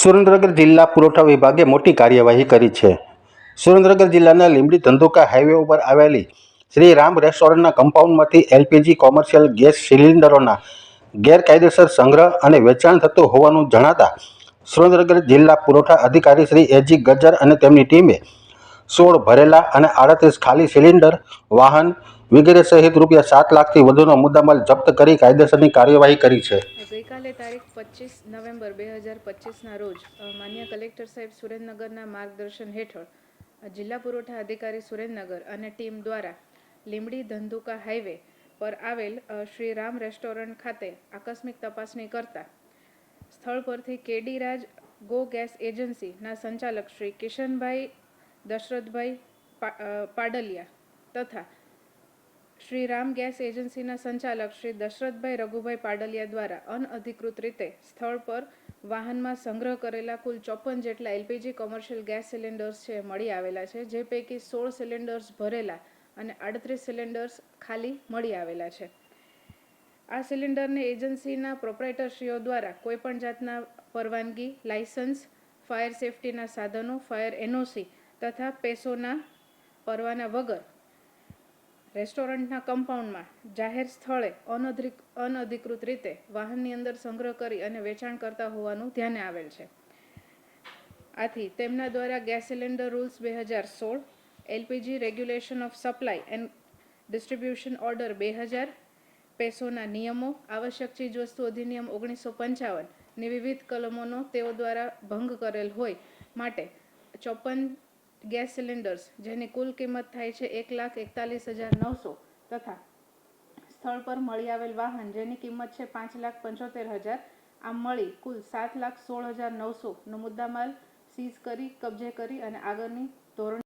સુરેન્દ્રનગર જિલ્લા પુરવઠા વિભાગે મોટી કાર્યવાહી કરી છે. સુરેન્દ્રનગર જિલ્લાના લીંબડી ધંધુકા હાઈવે ઉપર આવેલી શ્રી રામ રેસ્ટોરન્ટના કમ્પાઉન્ડમાંથી એલપીજી કોમર્શિયલ ગેસ સિલિન્ડરોના ગેરકાયદેસર સંગ્રહ અને વેચાણ થતું હોવાનું જણાતા સુરેન્દ્રનગર જિલ્લા પુરવઠા અધિકારી શ્રી એજી ગજ્જર અને તેમની ટીમે સોળ ભરેલા અને આડત્રીસ ખાલી સિલિન્ડર, વાહન વગેરે સહિત રૂપિયા સાત લાખથી વધુનો મુદ્દામાલ જપ્ત કરી કાયદેસરની કાર્યવાહી કરી છે. ગઈકાલે તારીખ પચીસ નવેમ્બર બે હજાર પચીસના રોજ માન્ય કલેક્ટર સાહેબ સુરેન્દ્રનગરના માર્ગદર્શન હેઠળ જિલ્લા પુરવઠા અધિકારી સુરેન્દ્રનગર અને ટીમ દ્વારા લીંબડી ધંધુકા હાઈવે પર આવેલ શ્રી રામ રેસ્ટોરન્ટ ખાતે આકસ્મિક તપાસણી કરતા સ્થળ પરથી કેડી રાજ ગો ગેસ એજન્સીના સંચાલક શ્રી કિશનભાઈ દશરથભાઈ પાડલિયા તથા શ્રી રામ ગેસ એજન્સીના સંચાલક શ્રી દશરથભાઈ રઘુભાઈ પાડલિયા દ્વારા અનઅધિકૃત રીતે સ્થળ પર વાહનમાં સંગ્રહ કરેલા કુલ ચોપન જેટલા એલપીજી કોમર્શિયલ ગેસ સિલિન્ડર્સ છે, મળી આવેલા છે, જે પૈકી સોળ સિલિન્ડર્સ ભરેલા અને આડત્રીસ સિલિન્ડર્સ ખાલી મળી આવેલા છે. આ સિલિન્ડરને એજન્સીના પ્રોપરાઇટરશ્રીઓ દ્વારા કોઈપણ જાતના પરવાનગી લાયસન્સ ફાયર સેફટીના સાધનો, ફાયર એનઓસી તથા પેસોના પરવાના વગર રેસ્ટોરન્ટના કમ્પાઉન્ડમાં જાહેર સ્થળે અનધિક, અનધિકૃત રીતે વાહનની અંદર સંગ્રહ કરી અને વેચાણ કરતા હોવાનું ધ્યાને આવેલ છે. આથી તેમના દ્વારા ગેસ સિલિન્ડર રૂલ્સ બે હજાર સોળ, LPG regulation of supply and distribution order બે હજાર, પેસોના નિયમો, આવશ્યક ચીજવસ્તુ અધિનિયમ ઓગણીસો પંચાવનની વિવિધ કલમોનો તેઓ દ્વારા ભંગ કરેલ હોય માટે ચોપન ગેસ સિલિન્ડર્સ, જેની કુલ કિંમત થાય છે એક લાખ એકતાલીસ હજાર નવસો તથા સ્થળ પર મળી આવેલ વાહન, જેની કિંમત છે પાંચ લાખ પંચોતેર હજાર. આમ મળી કુલ સાત લાખ સોળ હજાર નવસોનો મુદ્દામાલ સીઝ કરી, કબજે કરી અને આગળની ધોરણ